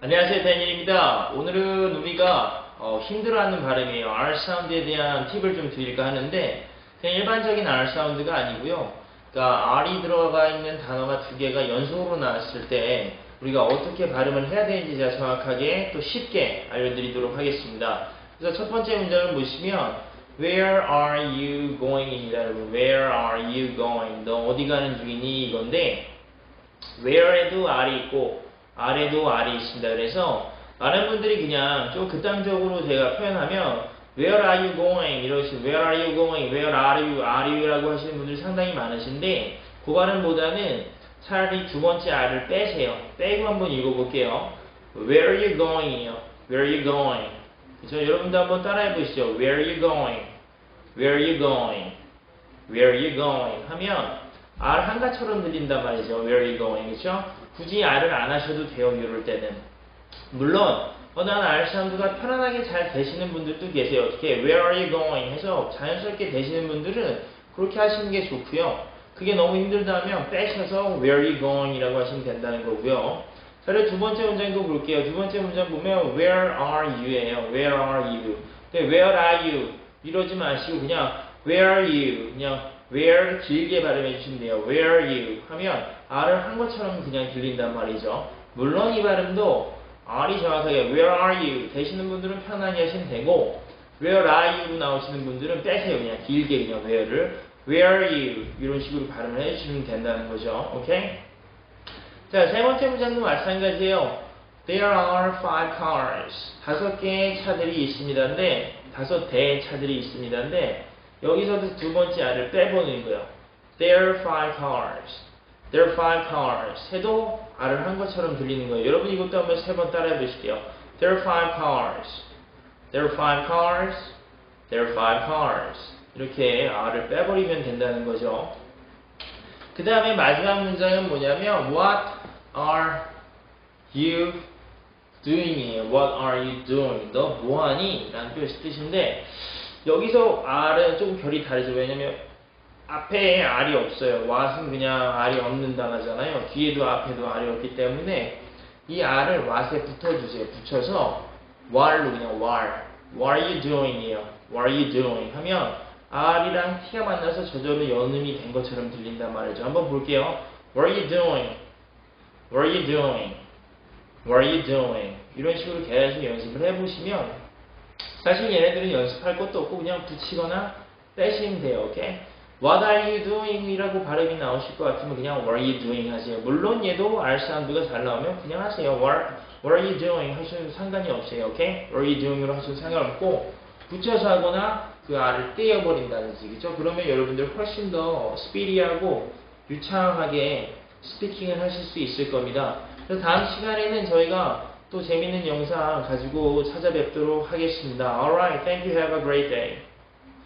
안녕하세요, 데니엘입니다. 오늘은 우리가 어, 힘들어하는 발음이에요. R 사운드에 대한 팁을 좀 드릴까 하는데 그냥 일반적인 R 사운드가 아니고요. 그러니까 R이 들어가 있는 단어가 두 개가 연속으로 나왔을 때 우리가 어떻게 발음을 해야 되는지 제가 정확하게 또 쉽게 알려드리도록 하겠습니다. 그래서 첫 번째 문장을 보시면 Where are you going입니다, 여러분. Where are you going? 너 어디 가는 중이니? 이건데 where에도 R이 있고 R에도 R이 있습니다. 그래서 많은 분들이 그냥 좀 극단적으로 제가 표현하면 Where are you going? 이러시 Where are you going? Where are you? Are you라고 하시는 분들이 상당히 많으신데 그 발음보다는 차라리 두 번째 R을 빼세요. 빼고 한번 읽어볼게요. Where are you going?이요. Where are you going? 그래서 여러분도 한번 따라해 보시죠. Where are you going? Where are you going? Where are you going? 하면 R 한가처럼 들린단 말이죠. Where are you going? 그렇죠? 굳이 R을 안 하셔도 돼요. 이럴 때는. 물론 어난 R 사운드가 편안하게 잘 되시는 분들도 계세요. 어떻게 Where are you going? 해서 자연스럽게 되시는 분들은 그렇게 하시는 게 좋고요. 그게 너무 힘들다면 빼셔서 Where are you going? 이라고 하시면 된다는 거고요. 자, 두 번째 문장도 볼게요. 두 번째 문장 보면 Where are you예요. Where are you? 근데 Where are you? 이러지 마시고 그냥 Where are you? 그냥 Where 길게 발음해 주시면 돼요. Where are you? 하면 R을 한 것처럼 그냥 들린단 말이죠. 물론 이 발음도 R이 정확하게 Where are you? 되시는 분들은 편하게 하시면 되고 Where are you? 나오시는 분들은 빼세요. 그냥 길게 그냥 Where를 Where are you? 이런 식으로 발음을 해주시면 된다는 거죠. 오케이? 자, 세 번째 문장도 마찬가지예요. There are five cars. 다섯 개의 차들이 있습니다인데, 다섯 대의 차들이 있습니다인데, 여기서도 두 번째 R을 빼보는 거예요. There are five cars. There are five cars. 해도 R을 한 것처럼 들리는 거예요. 여러분 이것도 한번 세 번 따라해 보실게요. There are five cars. There are five cars. There are five cars. 이렇게 R을 빼버리면 된다는 거죠. 그 다음에 마지막 문장은 뭐냐면 What are you doing이에요. What are you doing? 너 뭐하니? 라는 뜻- 뜻인데 여기서 R은 조금 결이 다르죠. 왜냐면 앞에 R이 없어요. what은 그냥 R이 없는 단어잖아요. 뒤에도 앞에도 R이 없기 때문에 이 R을 what에 붙여주세요. 붙여서 what로 그냥 what. What are you doing이에요. What are you doing? 하면 R이랑 T가 만나서 저절로 연음이 된 것처럼 들린단 말이죠. 한번 볼게요. What are you doing? What are you doing? What are you doing? 이런 식으로 계속 연습을 해보시면 사실 얘네들은 연습할 것도 없고 그냥 붙이거나 빼시면 돼요. 오케이? What are you doing? 이라고 발음이 나오실 것 같으면 그냥 What are you doing 하세요. 물론 얘도 R 사운드가 잘 나오면 그냥 하세요. What, what are you doing? 하셔도 상관이 없어요. 오케이? What are you doing으로 하셔도 상관없고 붙여서 하거나 그 R을 떼어버린다든지 그죠? 그러면 여러분들 훨씬 더 스피디하고 유창하게 스피킹을 하실 수 있을 겁니다. 그래서 다음 시간에는 저희가 또 재밌는 영상 가지고 찾아뵙도록 하겠습니다. Alright, thank you. Have a great day.